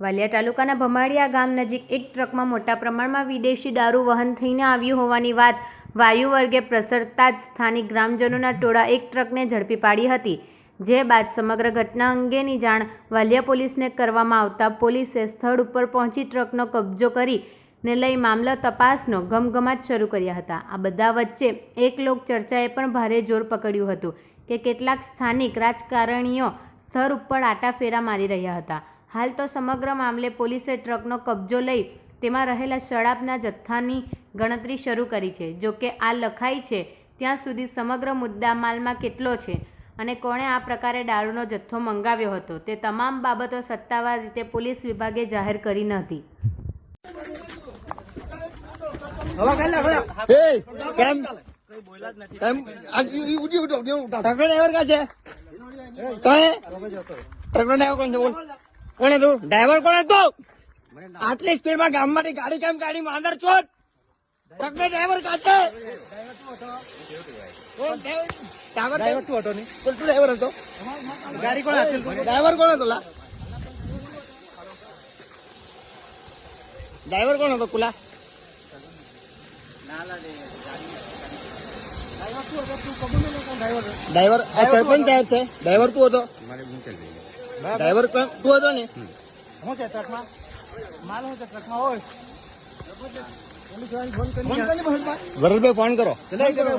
વાલિયા તાલુકાના ભમાડિયા ગામ નજીક એક ટ્રકમાં મોટા પ્રમાણમાં વિદેશી દારૂ વહન થઈને આવ્યું હોવાની વાત વાયુ વર્ગે પ્રસરતા જ સ્થાનિક ગ્રામજનોના ટોળા એક ટ્રકને ઝડપી પાડી હતી. જે બાદ સમગ્ર ઘટના અંગેની જાણ વાલિયા પોલીસને કરવામાં આવતા પોલીસે સ્થળ ઉપર પહોંચી ટ્રકનો કબજો કરી ને લઈ મામલો તપાસનો ગમગમાટ શરૂ કર્યા હતા. આ બધા વચ્ચે એક લોક ચર્ચાએ પણ ભારે જોર પકડ્યું હતું કે કેટલાક સ્થાનિક રાજકારણીઓ સ્થળ ઉપર આટાફેરા મારી રહ્યા હતા. હાલ તો સમગ્ર મામલે પોલીસે ટ્રકનો કબજો લઈ તેમાં રહેલા શરાબના જથ્થાની ગણતરી શરૂ કરી છે. જો કે આ લખાઈ છે ત્યાં સુધી સમગ્ર મુદ્દામાલમાં કેટલો છે અને કોણે આ પ્રકારે દારૂનો જથ્થો મંગાવ્યો હતો તે તમામ બાબતો સત્તાવાર રીતે પોલીસ વિભાગે જાહેર કરી નહોતી કેમ? કોણ હતું? તું ડ્રાઈવર કોણ હતો? આટલી સ્પીડમાં ગામમાંથી ગાડી કેમ કાઢી માંદર ચોટ ટ્રકનો ડ્રાઈવર કાઢે. ડ્રાઈવર ડ્રાઈવર તું હતો નહીં. બોલ ડ્રાઈવર હતો? ગાડી કોણ હતી ડ્રાઈવર કોણ હતો લા? ડ્રાઈવર કોણ હતો કુલા? ડ્રાઈવર આ સરપંચ સાહેબ છે. ડ્રાઈવર તું હતો? ડ્રાઈવર? તું હતો ને? શું છે ટ્રકમાં માલ હું છે ટ્રકમાં હોય. વરલભાઈ ફોન કરો.